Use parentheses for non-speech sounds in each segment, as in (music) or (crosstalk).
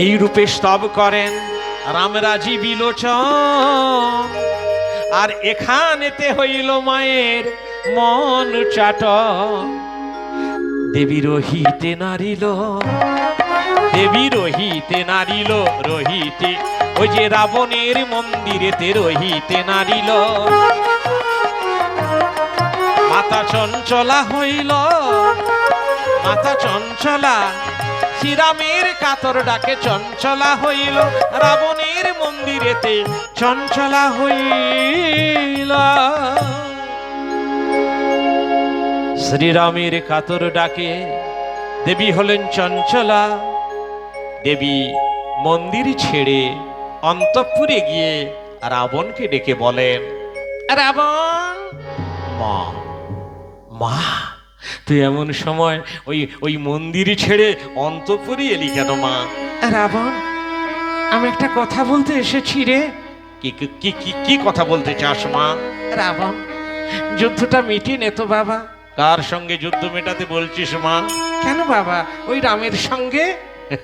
এই রূপে স্তব করেন রামরাজি বিলোচন। আর এখানেতে হইল মায়ের মন চাট দেবী রহিতে নারিল, দেবী রহিতে নারিল, রহিতে ওই যে রাবণের মন্দিরেতে রহিতে নারিল। মাতা চঞ্চলা হইল, মাতা চঞ্চলা শ্রীরামের কাতর ডাকে চঞ্চলা হইল রাবণের মন্দিরেতে চঞ্চলা হইল। শ্রীরামের কাতর ডাকে দেবী হলেন চঞ্চলা। দেবী মন্দির ছেড়ে অন্তঃপুরে গিয়ে রাবণকে ডেকে বলেন রাবণ! মা মা। তুই এমন সময় ওই ওই মন্দির ছেড়ে অন্তপুরে এলি কেন মা? রাবণ আমি একটা কথা বলতে এসেছি রে। কি কি- কি কি কি কথা বলতে চাস মা? রাবণ যুদ্ধটা মিটিয়ে নে তো বাবা। কার সঙ্গে যুদ্ধ মেটাতে বলছিস মা? কেন বাবা? ওই রামের সঙ্গে? (laughs)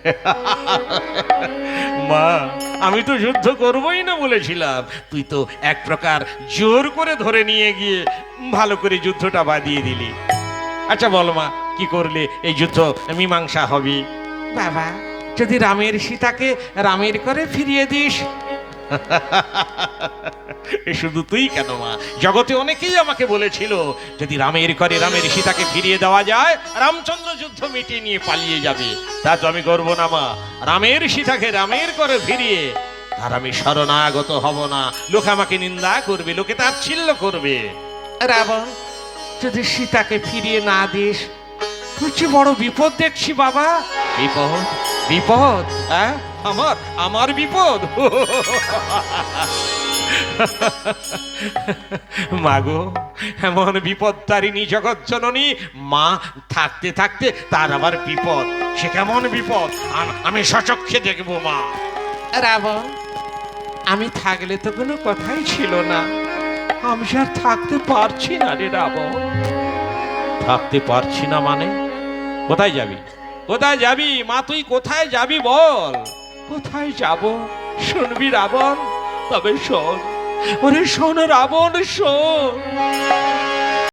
মা আমি তো যুদ্ধ করবই না বলেছিলাম। তুই তো এক প্রকার জোর করে ধরে নিয়ে গিয়ে ভালো করে যুদ্ধটা বাদিয়ে দিলি। আচ্ছা বল মা কি করলে এই যুদ্ধ মীমাংসা হবে? বাবা যদি রামের সীতাকে রামের করে ফিরিয়ে দিস। (laughs) শুধু তুই কেন মা? জগতে অনেকেই আমাকে বলেছিল যদি রামের করে রামের সীতাকে ফিরিয়ে দেওয়া যায় রামচন্দ্র যুদ্ধ মিটিয়ে নিয়ে পালিয়ে যাবে। তা তো আমি করব না মা। রামের সীতাকে রামের করে ফিরিয়ে আর আমি শরণাগত হব না। লোক আমাকে নিন্দা করবে লোকে তার ছিল্ল করবে। রাবণ যদি সীতাকে ফিরিয়ে না দিস তুই বড় বিপদ দেখছি বাবা? বিপদ? বিপদ? হ্যাঁ? আমার? আমার বিপদ? মাগো এমন বিপদ তারিণী জগৎ জননী মা থাকতে থাকতে তার আবার বিপদ। সে কেমন বিপদ? আম- আমি সচক্ষে দেখব মা। রাবণ আমি থাকলে তো কোনো কথাই ছিল না। আমি আর থাকতে পারছি না রে রাবণ। থাকতে পারছি না মানে? কোথায় যাবি? কোথায় যাবি? মা তুই কোথায় যাবি বল। কোথায় যাব? শুনবি রাবণ? তবে শোন। ওরে শোন রাবণ শোন।